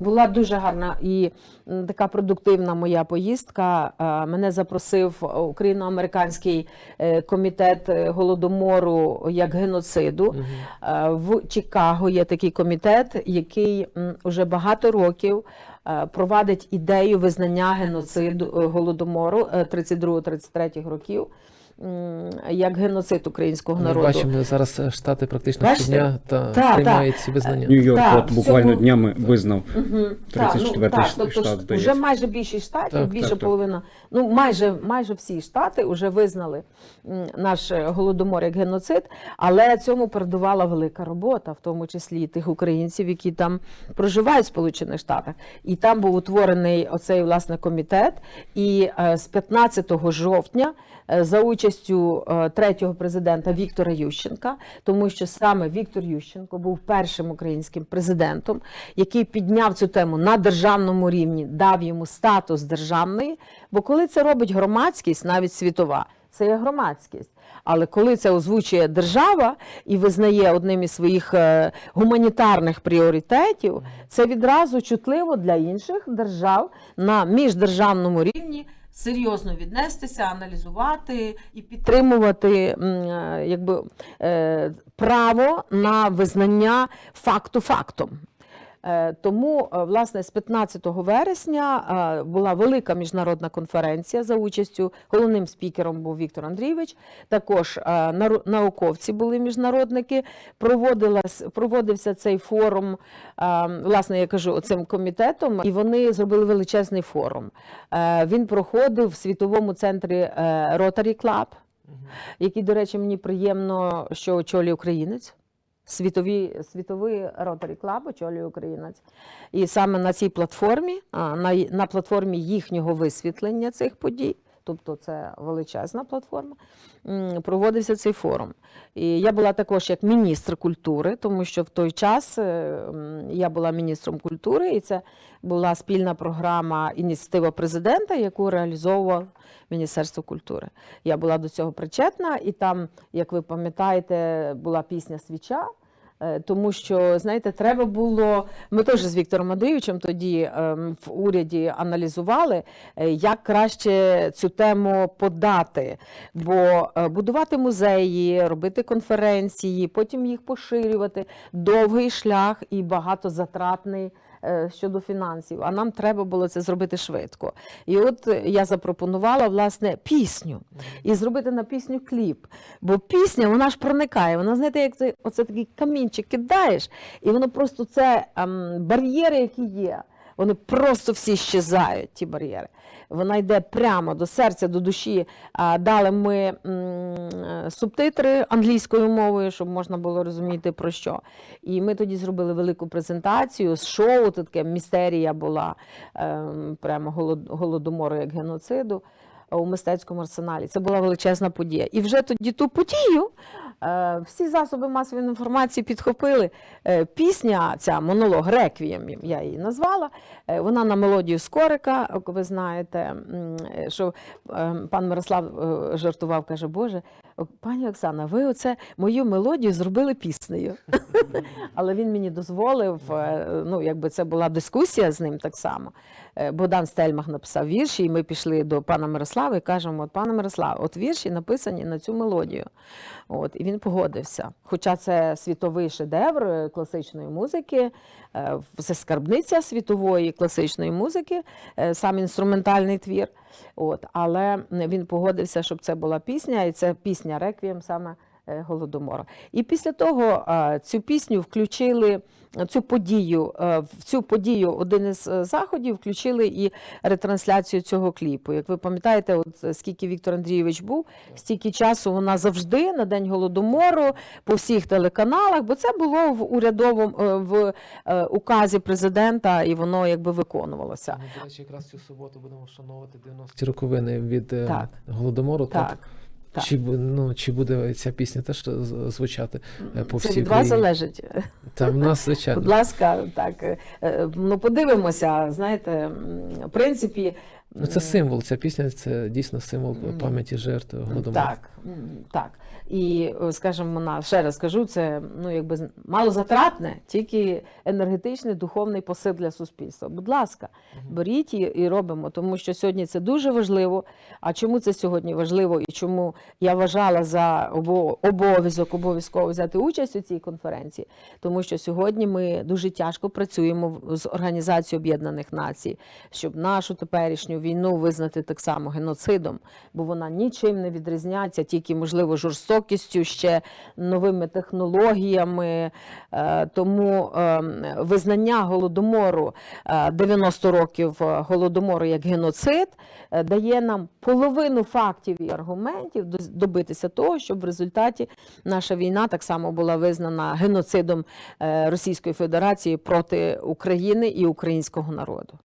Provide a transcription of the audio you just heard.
Була дуже гарна і така продуктивна моя поїздка. Е, Мене запросив Україно-американський е, комітет е, голодомору як геноциду. Е, В Чикаго є такий комітет, який вже багато років провадить ідею визнання геноциду голодомору е, 32-33 років як геноцид українського народу. Ми бачимо зараз е, штати практично Бачите? щодня та Так, приймають ці визнання. Нью-Йорк Так, от буквально цьому- днями визнав Мгм. 34-й так, штат, тобто здається. вже майже більшість штатів, Так, більше так, так. половина, ну майже майже всі штати вже визнали наш е, голодомор як геноцид, але цьому передувала велика робота, в тому числі і тих українців, які там проживають в Сполучених Штатах. І там був утворений оцей власне комітет. І е, з 15 жовтня е, за участю е, третього президента Віктора Ющенка, тому що саме Віктор Ющенко був першим українським президентом, який підняв цю тему на державному рівні, дав йому статус державної. Бо коли це робить громадськість, навіть світова, це є громадськість. Але коли це озвучує держава і визнає одним із своїх е, гуманітарних пріоритетів, це відразу чутливо для інших держав на міждержавному рівні серйозно віднестися, аналізувати і підтримувати е, якби, е, право на визнання факту фактом. Е, Тому, е, власне, з 15 вересня е, була велика міжнародна конференція за участю. Головним спікером був Віктор Андрійович. Також науковці були міжнародники. Проводилась, проводився цей форум, власне, я кажу, цим комітетом, і вони зробили величезний форум. Він проходив в світовому центрі Rotary Club, який, до речі, мені приємно, що очолює українець. Світові, світовий Rotary Club очолює українець. І саме на цій платформі, на, на платформі їхнього висвітлення цих подій, тобто це величезна платформа, проводився цей форум. І я була також як міністр культури, тому що в той час е, я була міністром культури, і це була спільна програма ініціатива президента, яку реалізовував Міністерство культури. Я була до цього причетна, і там, як ви пам'ятаєте, була пісня Свіча. Е, Тому що, знаєте, треба було. Ми теж з Віктором Андрійовичем тоді ем, в уряді аналізували, е, як краще цю тему подати. Бо е, будувати музеї, робити конференції, потім їх поширювати довгий шлях і багатозатратний е, щодо фінансів. А нам треба було це зробити швидко. І от е, я запропонувала власне пісню і зробити на пісню кліп. Бо пісня вона ж проникає. Вона знаєте, як це оце такий камінчик кидаєш, і воно просто це ем, бар'єри, які є. Вони просто всі щезають, ті бар'єри. Вона йде прямо до серця, до душі. Дали ми е, субтитри англійською мовою, щоб можна було розуміти про що. І ми тоді зробили велику презентацію з шоу, таке містерія була ем, прямо голод- голодомору як геноциду у мистецькому арсеналі. Це була величезна подія. І вже тоді ту подію всі засоби масової інформації підхопили. Е, Пісня, ця монолог Реквієм, я її назвала. е, Вона на мелодію Скорика, ви знаєте, е, що е, пан Мирослав е, жартував, каже, Боже, пані Оксана, ви оце мою мелодію зробили піснею. Але він мені дозволив, е, ну якби це була дискусія з ним так само. Е, Богдан Стельмах написав вірші, і ми пішли до пана Мирослава і кажемо: от пане Мирослав, от вірші написані на цю мелодію. От, він погодився. Хоча це світовий шедевр е, класичної музики, е, це скарбниця світової класичної музики, е, сам інструментальний твір. От, але він погодився, щоб це була пісня, і це пісня Реквієм саме Голодомору. І після того е, цю пісню включили, цю подію, е, в цю подію один із е, заходів включили і ретрансляцію цього кліпу. Як ви пам'ятаєте, от е, скільки Віктор Андрійович був, стільки часу вона завжди на День Голодомору по всіх телеканалах, бо це було в урядовому е, в е, указі президента, і воно якби виконувалося. Ми, до речі, якраз цю суботу будемо вшановувати 90 роковини від е, Так. голодомору. Так. так. Чи, бу- ну, чи буде ця пісня теж звучати е, по Це всій від вас залежить. Та в нас, звичайно. Будь ласка, так. е, Ну, подивимося. Знаєте, в принципі, Ну, це символ, ця пісня це дійсно символ пам'яті жертв голодомору. Так, так. І, скажімо, вона, ще раз кажу, це ну, якби малозатратне, тільки енергетичний, духовний посил для суспільства. Будь ласка, беріть і, і робимо, тому що сьогодні це дуже важливо. А чому це сьогодні важливо і чому я вважала за обов'язок обов'язково взяти участь у цій конференції? Тому що сьогодні ми дуже тяжко працюємо з Організацією Об'єднаних Націй, щоб нашу теперішню війну визнати так само геноцидом, бо вона нічим не відрізняється, тільки можливо жорстокістю, ще новими технологіями. Е, Тому ем, визнання голодомору е, 90 років е, голодомору як геноцид е, дає нам половину фактів і аргументів добитися того, щоб в результаті наша війна так само була визнана геноцидом е, Російської Федерації проти України і українського народу.